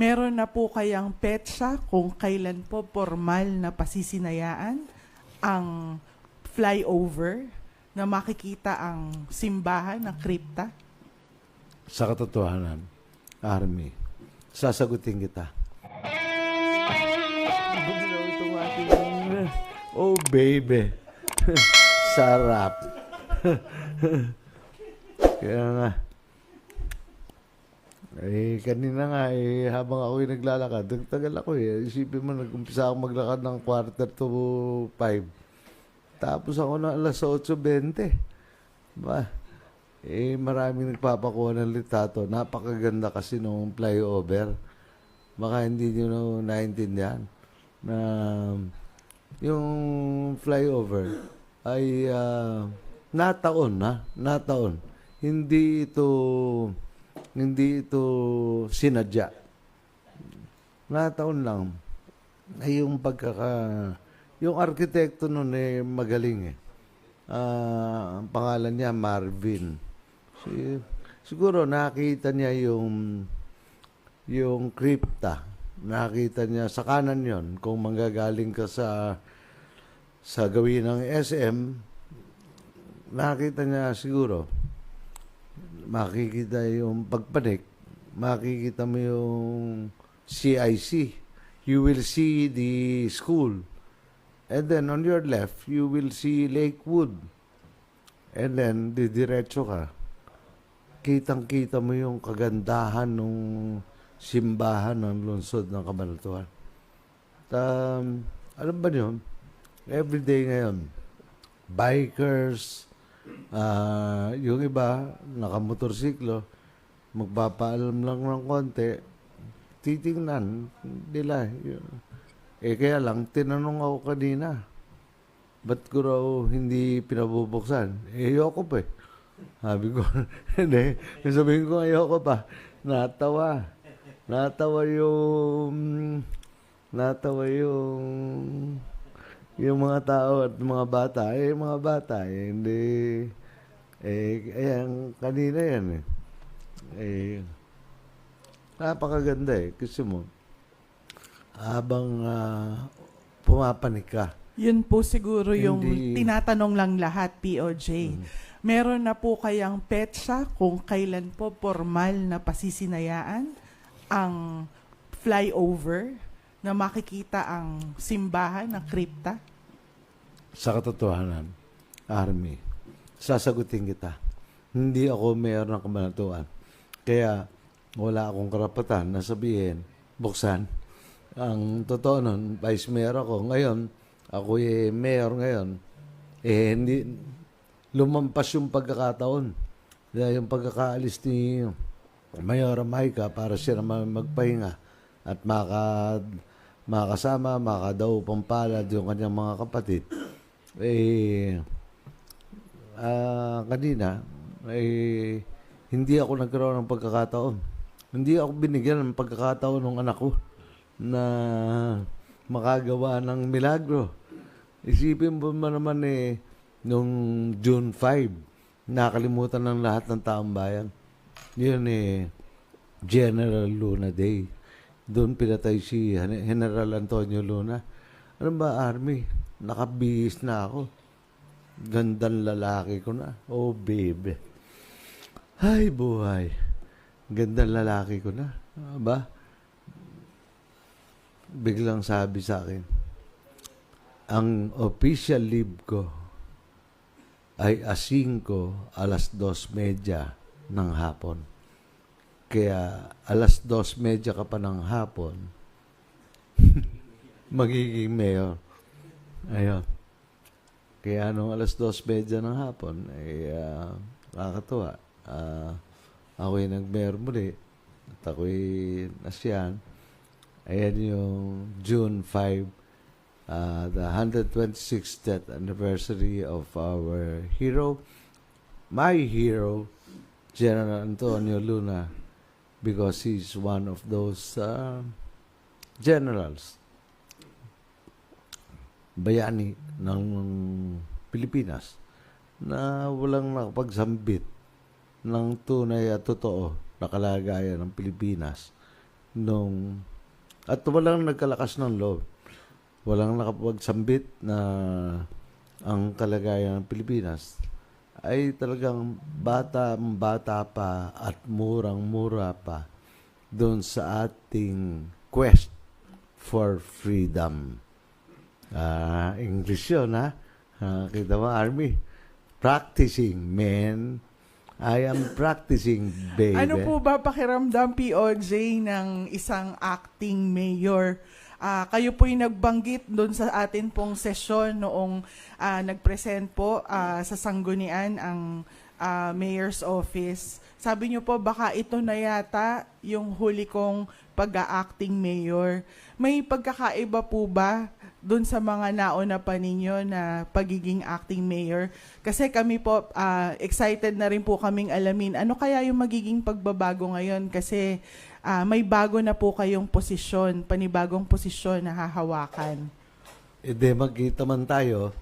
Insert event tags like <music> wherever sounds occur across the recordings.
Meron na po kayang petsa kung kailan po formal na pasisinayaan ang flyover na makikita ang simbahan ng kripta? Sa katotohanan, Army, sasagutin kita. Oh baby, <laughs> sarap. <laughs> Kaya nga, eh, kanina nga, eh, habang ako'y naglalakad, nagtagal ako eh. Isipin mo, nag-umpisa ako maglakad ng quarter to five. Tapos ako na alas 8.20. Ba? Eh, maraming nagpapakuha ng litrato. Napakaganda kasi nung flyover. Baka hindi nyo na naintindihan na yung flyover ay ah, nataon na, nataon. Hindi ito hindi ito sinadya. Nataon lang ay yung pagkaka yung arkitekto nun eh magaling eh. Ah, ang pangalan niya Marvin. Si, siguro nakita niya yung yung kripta. Nakita niya sa kanan yon kung manggagaling ka sa sa gawin ng SM nakita niya siguro makikita yung pagpanik makikita mo yung CIC you will see the school. And then on your left you will see Lakewood and then didiretso ka. Kitang-kita mo yung kagandahan ng simbahan ng lungsod ng Kabanatuan. Um, alam ba niyo, everyday ngayon, bikers, ah, yung iba, nakamotorsiklo, magpapaalam lang ng konti, titingnan nila. Eh kaya lang, tinanong ako kanina, ba't ko raw hindi pinabubuksan? Eh, ayoko pa eh. Sabi ko, <laughs> hindi. Sabihin ko, ayoko pa. Natawa. Natawa yung, natawa yung, yung mga tao at mga bata. Eh, mga bata, eh, hindi, eh, ayan, kanina yan eh. Eh, napakaganda eh. Kasi mo, habang ah, pumapanik ka, Yun po siguro yung Hindi- tinatanong lang lahat, POJ. Meron na po kayang petsa kung kailan po formal na pasisinayaan ang flyover na makikita ang simbahan ng kripta? sa katotohanan, Army, sasagutin kita. Hindi ako mayor ng kabanatuan. Kaya wala akong karapatan na sabihin, buksan. Ang totoo nun, vice mayor ako. Ngayon, ako eh, mayor ngayon. Eh, hindi, lumampas yung pagkakataon. Dahil yung pagkakaalis ni Mayor Maika para siya naman magpahinga at maka, makasama, makadaw pampalad yung kanyang mga kapatid. Eh, ah, kanina, eh, hindi ako nagkaroon ng pagkakataon. Hindi ako binigyan ng pagkakataon ng anak ko na makagawa ng milagro. Isipin mo ba naman eh, nung June 5, nakalimutan ng lahat ng taong bayan. Yun eh, General Luna Day. Doon pinatay si Gen- General Antonio Luna. Ano ba, Army? Nakabihis na ako. Gandang lalaki ko na. Oh, baby. Ay, buhay. Gandang lalaki ko na. Ah, ba? Biglang sabi sa akin, ang official leave ko ay asing ko alas dos medya ng hapon. Kaya alas dos medya ka pa ng hapon, <laughs> magiging mayor. Ayun. Kaya nung alas dos medya ng hapon, ay uh, nakakatuwa. Ah, ako'y nag-mayor muli. At ako'y nasyan. Ayan yung June 5, uh, the 126th death anniversary of our hero, my hero, General Antonio Luna, because he's one of those uh, generals bayani ng Pilipinas na walang nakapagsambit ng tunay at totoo na kalagayan ng Pilipinas nung at walang nagkalakas ng loob. Walang nakapagsambit na ang kalagayan ng Pilipinas ay talagang bata bata pa at murang-mura pa doon sa ating quest for freedom. Ah, English yun, ha? Ah, kita mo, Army. Practicing, men. I am practicing, baby. Ano po ba pakiramdam POJ ng isang acting mayor? Ah, kayo po yung nagbanggit doon sa atin pong sesyon noong ah, nag-present po ah, sa Sanggunian ang ah, mayor's office. Sabi niyo po baka ito na yata yung huli kong pag-acting mayor. May pagkakaiba po ba doon sa mga nauna pa ninyo na pagiging acting mayor? Kasi kami po, ah, excited na rin po kaming alamin ano kaya yung magiging pagbabago ngayon kasi ah, may bago na po kayong posisyon, panibagong posisyon na hahawakan. E de magkita man tayo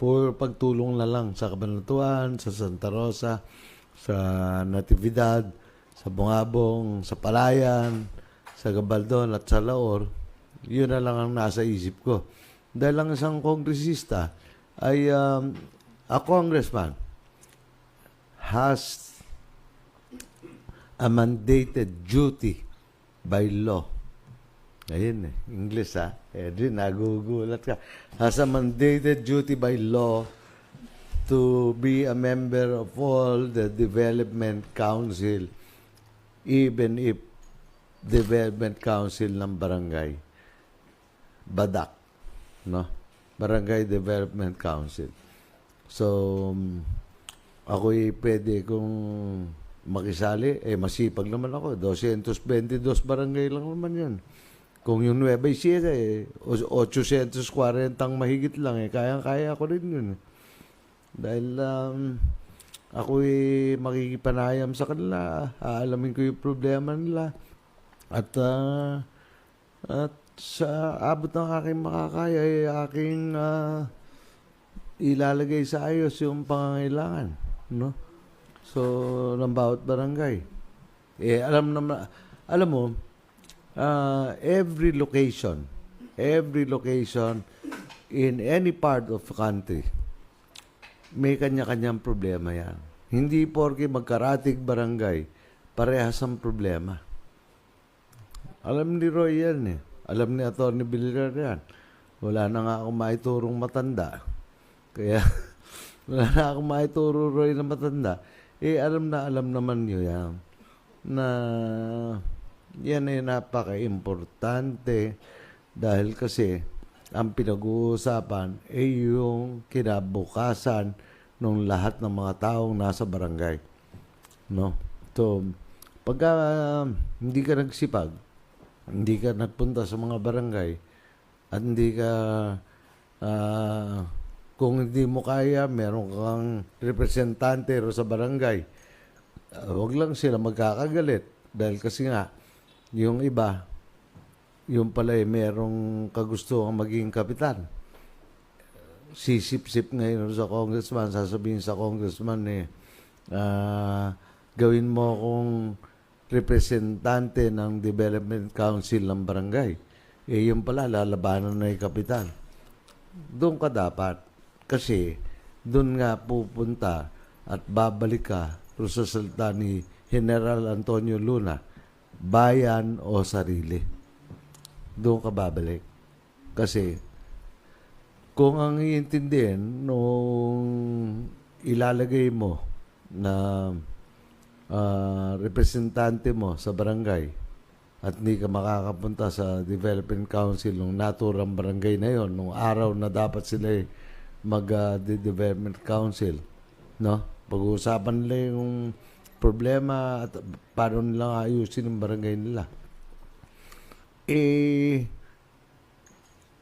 for pagtulong na lang sa Kabanatuan, sa Santa Rosa, sa Natividad, sa Bungabong, sa Palayan, sa Gabaldon at sa Laor. Yun na lang ang nasa isip ko. Dahil ang isang kongresista ay um, a congressman has a mandated duty by law Ayun eh, English ha. Eh, di, nagugulat ka. Has a mandated duty by law to be a member of all the development council even if development council ng barangay badak no? Barangay development council. So um, ako'y pwede kung makisali. Eh masipag naman ako. 222 barangay lang naman yun. Kung yung Nueva Ecija, eh, o- 840 ang mahigit lang, eh, kaya-kaya ko rin yun. eh. Dahil um, ako'y makikipanayam sa kanila, aalamin ko yung problema nila, at ah, at sa abot ng aking makakaya, ay aking ah, ilalagay sa ayos yung pangangailangan, no? So, ng bawat barangay. Eh, alam naman, alam mo, uh, every location, every location in any part of the country, may kanya-kanyang problema yan. Hindi porke magkaratig barangay, parehas ang problema. Alam ni Roy yan eh. Alam ni Atty. Villar yan. Wala na nga akong maiturong matanda. Kaya, <laughs> wala na akong maituro Roy na matanda. Eh, alam na alam naman niyo yan na yan ay napaka-importante dahil kasi ang pinag-uusapan ay yung kinabukasan ng lahat ng mga taong nasa barangay. No? So, pagka uh, hindi ka nagsipag, hindi ka nagpunta sa mga barangay, at hindi ka, ah, kung hindi mo kaya, meron kang representante ro sa barangay, uh, wag lang sila magkakagalit. Dahil kasi nga, yung iba, yung pala eh, merong kagusto ang maging kapitan. Sisip-sip ngayon sa congressman, sasabihin sa congressman eh, ah, gawin mo kung representante ng Development Council ng barangay. Eh, yung pala, lalabanan na yung kapitan. Doon ka dapat. Kasi, doon nga pupunta at babalik ka sa salita ni General Antonio Luna, bayan o sarili. Doon ka babalik. Kasi, kung ang iintindihin nung ilalagay mo na ah, representante mo sa barangay at hindi ka makakapunta sa development council ng naturang barangay na yon nung araw na dapat sila eh mag ah, development council no? Pag-uusapan nila yung problema at paano nila ayusin ang barangay nila. Eh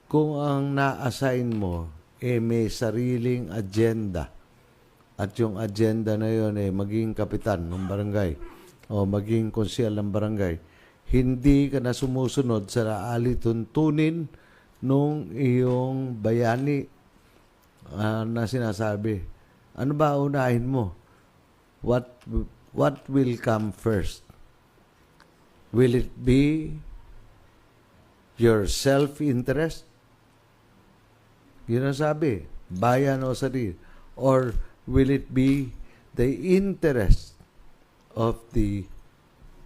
kung ang na-assign mo eh may sariling agenda at yung agenda na yon eh maging kapitan ng barangay o maging konsyel ng barangay hindi ka na sumusunod sa alituntunin nung iyong bayani ah, na sinasabi ano ba unahin mo what what will come first Will it be your self-interest? Yun ang sabi, bayan o sarili. Or will it be the interest of the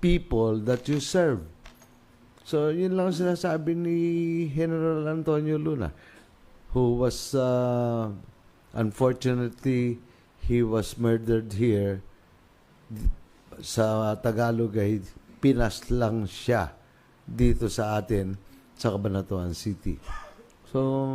people that you serve? So, yun lang ang sinasabi ni General Antonio Luna, who was, uh, unfortunately, he was murdered here. Sa Tagalog ay pinas lang siya dito sa atin sa Cabanatuan City. So,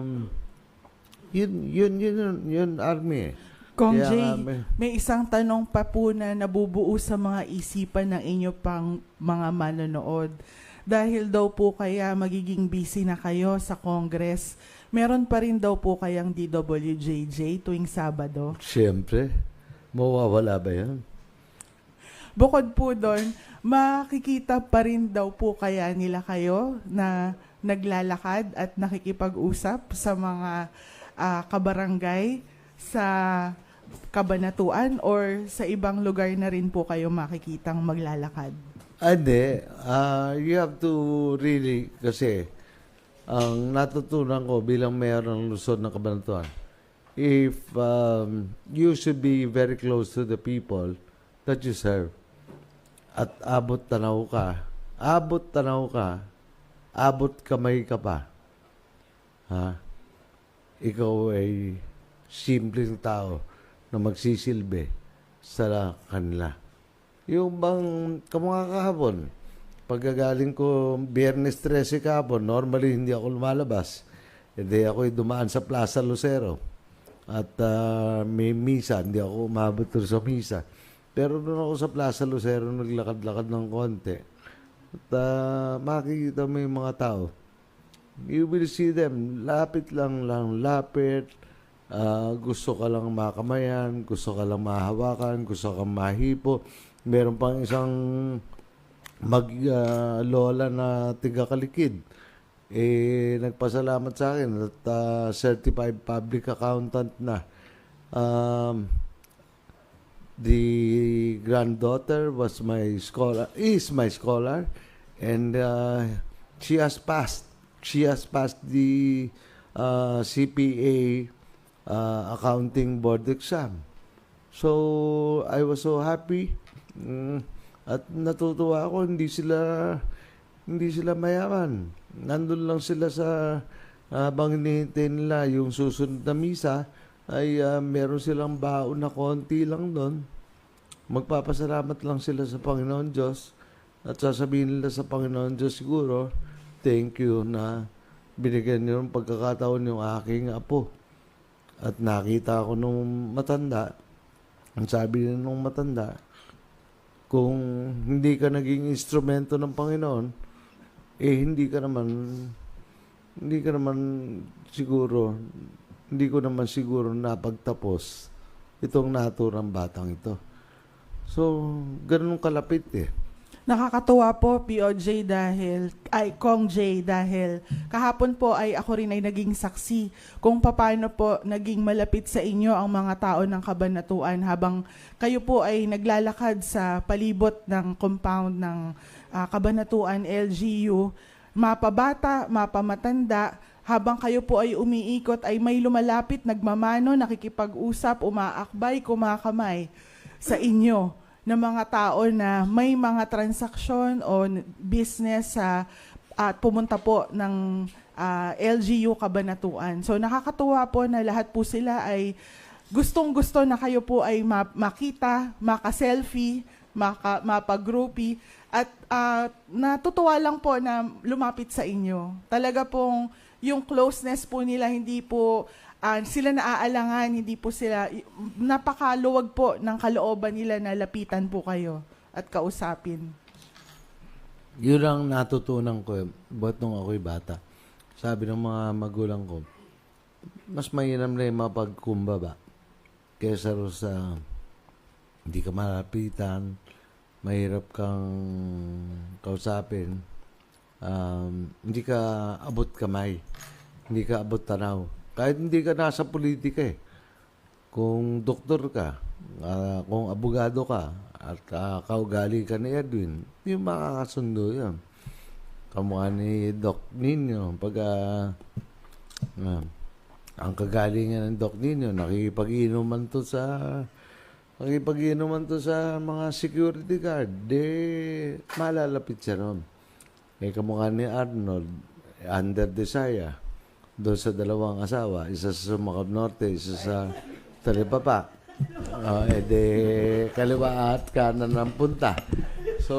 yun, yun, yun, yun, yun army eh. Kong Kaya Jay, nga may- may isang tanong pa po na nabubuo sa mga isipan ng inyo pang mga manonood. Dahil daw po kaya magiging busy na kayo sa Congress, meron pa rin daw po kayang DWJJ tuwing Sabado. Siyempre, mawawala ba yan? Bukod po doon, makikita pa rin daw po kaya nila kayo na naglalakad at nakikipag-usap sa mga ah, kabarangay sa kabanatuan or sa ibang lugar na rin po kayo makikitang maglalakad. Ah, Hindi. Ah, you have to really, kasi, ang natutunan ko bilang mayor ng Luzon ng Cabanatuan, if um, you should be very close to the people that you serve, at abot tanaw ka, abot tanaw ka, abot kamay ka pa, ha? Ikaw ay simpleng tao na magsisilbi sa kanila. Yung bang kamukha kahapon, pagkagaling ko Biyernes 13 kahapon, normally hindi ako lumalabas. Hindi ako dumaan sa Plaza Lucero. At ah, may misa, hindi ako umabot sa misa. Pero doon ako sa Plaza Lucero, naglakad-lakad ng konti. At ah, makikita mo yung mga tao. You will see them. Lapit lang lang, lapit. Ah, gusto ka lang makamayan, gusto ka lang mahawakan, gusto ka mahipo. Meron pang isang mag-lola na tiga-kalikid. Eh, nagpasalamat sa akin at ah, certified public accountant na. Um, the granddaughter was my scholar, is my scholar, and uh, she has passed. She has passed the uh, CPA uh, accounting board exam. So, I was so happy. Mm, at natutuwa ako, hindi sila hindi sila mayaman. Nandun lang sila sa habang hinihintay nila yung susunod na misa ay ah, meron silang baon na konti lang doon. Magpapasalamat lang sila sa Panginoon Diyos at sasabihin nila sa Panginoon Diyos siguro, thank you na binigyan niyo ng pagkakataon yung aking apo. At nakita ko nung matanda, ang sabi nung matanda, kung hindi ka naging instrumento ng Panginoon, eh hindi ka naman, hindi ka naman siguro, hindi ko naman siguro napagtapos itong naturang batang ito. So, ganun kalapit eh. Nakakatuwa po, POJ, dahil, ay, Kong J, dahil kahapon po ay ako rin ay naging saksi kung paano po naging malapit sa inyo ang mga tao ng kabanatuan habang kayo po ay naglalakad sa palibot ng compound ng ah, kabanatuan LGU, mapabata, mapamatanda, habang kayo po ay umiikot ay may lumalapit, nagmamano, nakikipag-usap, umaakbay, kumakamay sa inyo ng mga tao na may mga transaksyon o business sa at pumunta po ng ah, LGU Kabanatuan. So nakakatuwa po na lahat po sila ay gustong-gusto na kayo po ay ma- makita, maka-selfie, maka, mapag-groupie at ah, natutuwa lang po na lumapit sa inyo. Talaga pong yung closeness po nila hindi po ah, sila naaalangan, hindi po sila, napakaluwag po ng kalooban nila na lapitan po kayo at kausapin. Yun ang natutunan ko eh, buhat nung ako'y bata. Sabi ng mga magulang ko, mas mainam na yung mapagkumbaba kesa sa hindi ka malapitan, mahirap kang kausapin, um, hindi ka abot kamay, hindi ka abot tanaw. Kahit hindi ka nasa politika eh. Kung doktor ka, ah, kung abogado ka, at uh, kaugali ka ni Edwin, yung makakasundo yun. Kamukha ni Doc Nino, pag ah, ah, ang kagalingan ng Doc Nino, nakikipag-inuman to sa nakikipag-inuman to sa mga security guard, de malalapit siya ron. Eh, kamukha ni Arnold, under desire, doon sa dalawang asawa, isa sa Sumakab Norte, isa sa Talipapa. Oh, eh, de, kaliwa at kanan ng punta. So,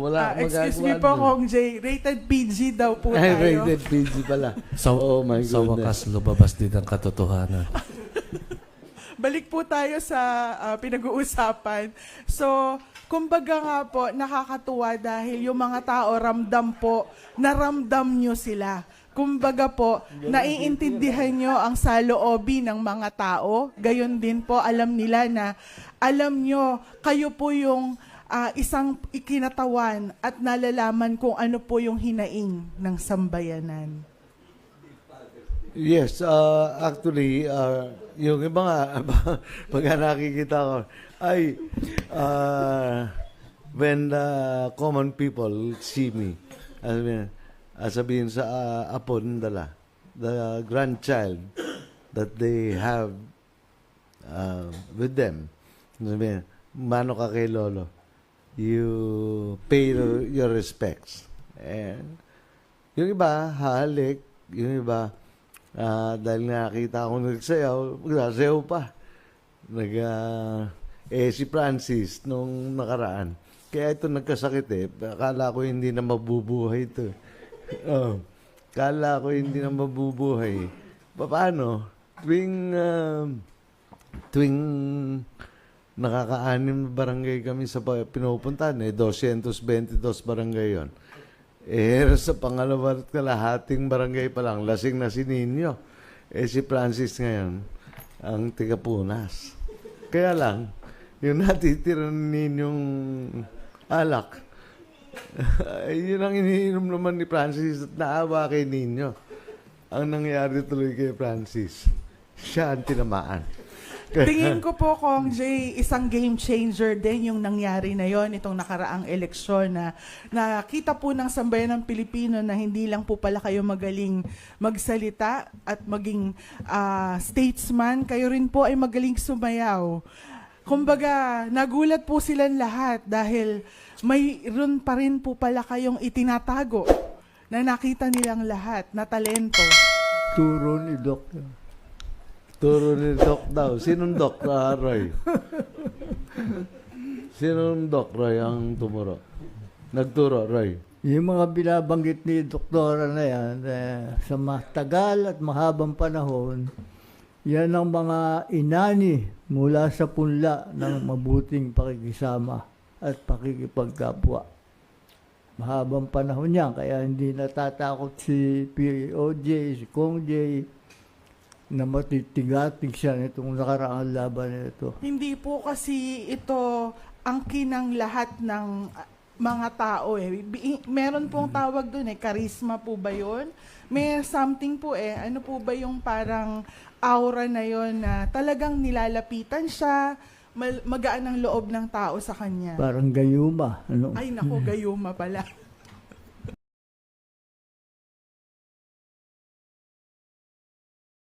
wala Ah, akong excuse me po. Kong Jay. Rated PG daw po Ay, tayo. rated PG pala. Sa, oh my sa goodness. wakas, lumabas din ang katotohanan. <laughs> Balik po tayo sa ah, pinag-uusapan. So, kumbaga nga po, nakakatuwa dahil yung mga tao ramdam po, naramdam nyo sila. Kumbaga po, naiintindihan nyo ang saloobi ng mga tao. Gayon din po, alam nila na, alam nyo, kayo po yung ah, isang ikinatawan at nalalaman kung ano po yung hinaing ng sambayanan. Yes, uh, actually, uh, yung iba nga, <laughs> pagka nakikita ko, ay, uh, when the common people see me, sabihin, uh, sabihin sa uh, apo nila, the grandchild that they have uh, with them, sabihin, mano ka kay lolo, you pay your, your respects. And yung iba, halik, yung iba, Ah, dahil nakita ko nagsayaw, magsasayaw pa. Nag, ah, eh, si Francis, nung nakaraan. Kaya ito nagkasakit eh. Akala ko hindi na mabubuhay ito. Oh, akala ko hindi na mabubuhay. Pa- Paano? Tuwing, ah, tuwing nakaka-anim na barangay kami sa pinupuntahan eh, 222 barangay yon. Eh, <laughs> sa pangalawa at kalahating barangay pa lang, lasing na si Nino. Eh, si Francis ngayon, ang tigapunas. Kaya lang, yung <laughs> natitira ni Ninyong alak, yun ang iniinom naman ni Francis at naawa kay Nino. Ang nangyari tuloy kay Francis, siya ang tinamaan. Tingin ko po, Kong Jay, isang game changer din yung nangyari na yon itong nakaraang eleksyon na nakita po ng sambayan ng Pilipino na hindi lang po pala kayo magaling magsalita at maging ah, statesman, kayo rin po ay magaling sumayaw. Kumbaga, nagulat po silang lahat dahil mayroon pa rin po pala kayong itinatago na nakita nilang lahat na talento. Turo ni Doc. Turo ni Doc daw. Sinong Doc, ah, Roy? Sinong Doc, Roy, ang tumuro? Nagturo, Roy. Yung mga binabanggit ni Doktora na yan, eh, sa matagal at mahabang panahon, yan ang mga inani mula sa punla ng mabuting pakikisama at pakikipagkapwa. Mahabang panahon yan, kaya hindi natatakot si POJ, si Kong J, na matitigatig siya nitong nakaraang laban na ito. Hindi po kasi ito ang kinang lahat ng mga tao eh. Meron pong tawag doon eh, charisma po ba yun? May something po eh, ano po ba yung parang aura na yon na talagang nilalapitan siya, magaan ang loob ng tao sa kanya. Parang gayuma. Ano? Ay nako, gayuma pala. <laughs>